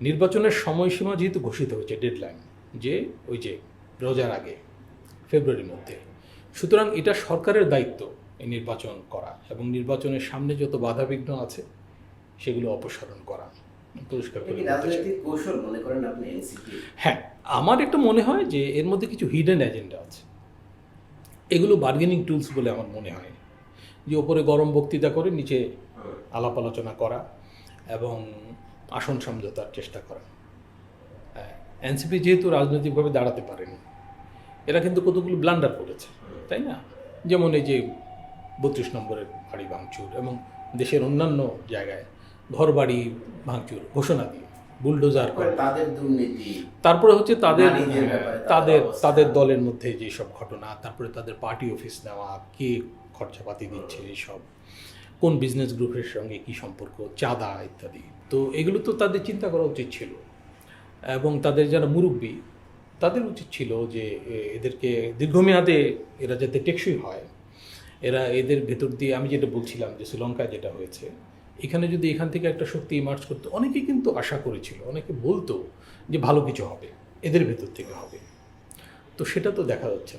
নির্বাচনের সময়সীমা যেহেতু ঘোষিত হয়েছে ডেডলাইন যে ওই যে রোজার আগে ফেব্রুয়ারির মধ্যে। সুতরাং এটা সরকারের দায়িত্ব এই নির্বাচন করা এবং নির্বাচনের সামনে যত বাধাবিঘ্ন আছে সেগুলো অপসারণ করা। পরিষ্কার কৌশল মনে করেন আপনি হ্যাঁ আমার একটা মনে হয় যে এর মধ্যে কিছু হিডেন এজেন্ডা আছে। এগুলো বার্গেনিং টুলস বলে আমার মনে হয়। যে ওপরে গরম বক্তৃতা করে নিচে আলাপ আলোচনা করা এবং আসন সমঝোতার চেষ্টা করা। এনসিপি যেহেতু রাজনৈতিকভাবে দাঁড়াতে পারেনি এরা কিন্তু কতগুলো ব্লান্ডার করেছে তাই না? যেমন এই যে বত্রিশ নম্বরের বাড়ি ভাঙচুর এবং দেশের অন্যান্য জায়গায় ঘর বাড়ি ভাঙচুর ঘোষণা দিয়ে বুলডোজার করে। তাদের দুর্নীতি তারপরে হচ্ছে তাদের তাদের তাদের তাদের দলের মধ্যে যেসব ঘটনা তারপরে তাদের পার্টি অফিস নেওয়া কে খরচাপাতি দিচ্ছে এইসব কোন বিজনেস গ্রুপের সঙ্গে কি সম্পর্ক, চাঁদা ইত্যাদি। তো এগুলো তো তাদের চিন্তা করা উচিত ছিল। এবং তাদের যারা মুরব্বী, তাদের উচিত ছিল যে এদেরকে দীর্ঘমেয়াদে এরা যাতে টেকসই হয়। এরা এদের ভেতর দিয়ে, আমি যেটা বলছিলাম যে শ্রীলঙ্কায় যেটা হয়েছে, এখানে যদি এখান থেকে একটা শক্তি ইমার্জ করতো, অনেকে কিন্তু আশা করেছিল, অনেকে বলতো যে ভালো কিছু হবে, এদের ভেতর থেকে হবে। তো সেটা তো দেখা যাচ্ছে